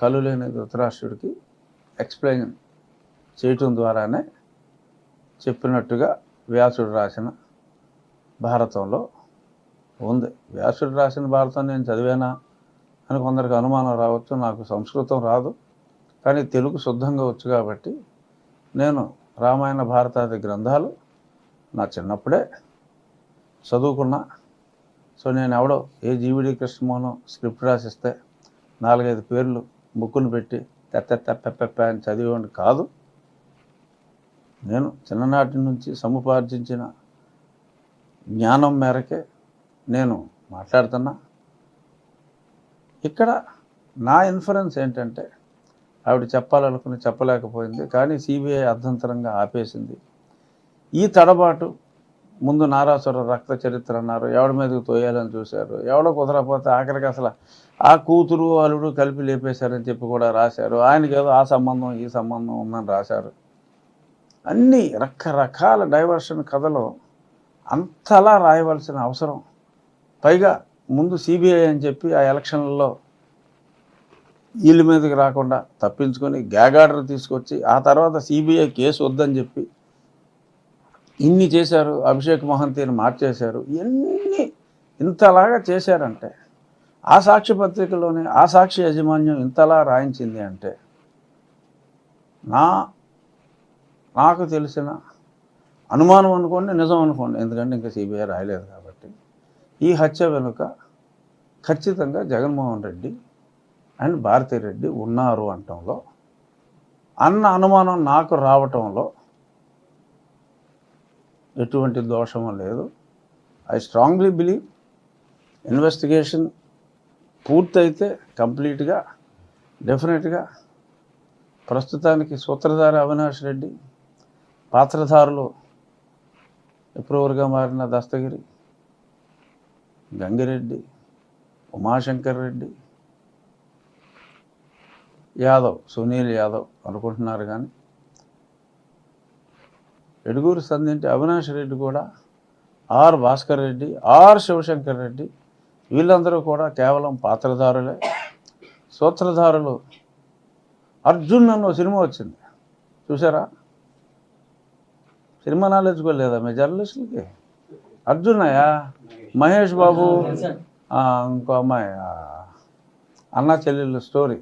కళ్ళు లేని ధృతరాష్ట్రుడికి ఎక్స్ప్లెయిన్ చేయటం ద్వారానే చెప్పినట్టుగా వ్యాసుడు రాసిన భారతంలో ఉంది. వ్యాసుడు రాసిన భారతం నేను చదివానా అని కొందరికి అనుమానం రావచ్చు నాకు సంస్కృతం రాదు. కానీ తెలుగు శుద్ధంగా వచ్చు కాబట్టి నేను రామాయణ భారతాది గ్రంథాలు నా చిన్నప్పుడే చదువుకున్నా. సో నేను ఎవడో ఏ జీవిడి కృష్ణమోహన్ స్క్రిప్ట్ రాసిస్తే నాలుగైదు పేర్లు బుక్కును పెట్టి తెత్త పెప్పెప్ప అని చదివేవాడిని కాదు. నేను చిన్ననాటి నుంచి సముపార్జించిన జ్ఞానం మేరకే నేను మాట్లాడుతున్నా. ఇక్కడ నా ఇన్ఫరెన్స్ ఏంటంటే ఆవిడ చెప్పాలనుకుని చెప్పలేకపోయింది కానీ సిబిఐ అర్ధంతరంగా ఆపేసింది. ఈ తడబాటు ముందు నారాసుర రక్త చరిత్ర అన్నారు. ఎవడి మీదకి తోయాలని చూశారు? ఎవడో కుదరకపోతే ఆఖరికి అసలు ఆ కూతురు అల్లుడు కలిపి లేపేశారని చెప్పి కూడా రాశారు. ఆయనకి ఏదో ఆ సంబంధం ఈ సంబంధం ఉందని రాశారు. అన్ని రకరకాల డైవర్షన్ కథలు అంతలా రాయవలసిన అవసరం. పైగా ముందు సిబిఐ అని చెప్పి ఆ ఎలక్షన్లలో వీళ్ళ మీదకి రాకుండా తప్పించుకొని గ్యాగ్ ఆర్డర్ తీసుకొచ్చి ఆ తర్వాత సిబిఐ కేసు వద్దని చెప్పి ఇన్ని చేశారు అభిషేక్ మహంతిని మార్చేశారు ఇన్ని ఇంతలాగా చేశారంటే ఆ సాక్షి పత్రికలోనే ఆ సాక్షి యాజమాన్యం ఇంతలా రాయించింది అంటే నా నాకు తెలిసిన అనుమానం అనుకోండి నిజం అనుకోండి ఎందుకంటే ఇంకా సిబిఐ రాయలేదు కాబట్టి ఈ హత్య వెనుక ఖచ్చితంగా జగన్మోహన్ రెడ్డి అండ్ భారతిరెడ్డి ఉన్నారు అంటంలో అన్న అనుమానం నాకు రావటంలో ఎటువంటి దోషము లేదు. ఐ స్ట్రాంగ్లీ బిలీవ్ ఇన్వెస్టిగేషన్ పూర్తయితే కంప్లీట్గా డెఫినెట్గా ప్రస్తుతానికి సూత్రధారి అవినాష్ రెడ్డి పాత్రధారులు ఎప్రూవర్గా మారిన దస్తగిరి గంగిరెడ్డి ఉమాశంకర్ రెడ్డి యాదవ్ సునీల్ యాదవ్ అనుకుంటున్నారు కానీ ఎడుగూరు సంధింటి అవినాష్ రెడ్డి కూడా ఆర్ భాస్కర్ రెడ్డి ఆర్ శివశంకర్ రెడ్డి వీళ్ళందరూ కూడా కేవలం పాత్రధారులే. సూత్రధారులు. అర్జున్ అన్న సినిమా వచ్చింది. చూసారా సినిమా నాలెడ్జ్ కూడా లేదా మీ జర్నలిస్టులకి? అర్జున్ అయ్యా? మహేష్ బాబు? ఇంకో అమ్మాయి అన్న చెల్లెళ్ళు స్టోరీ.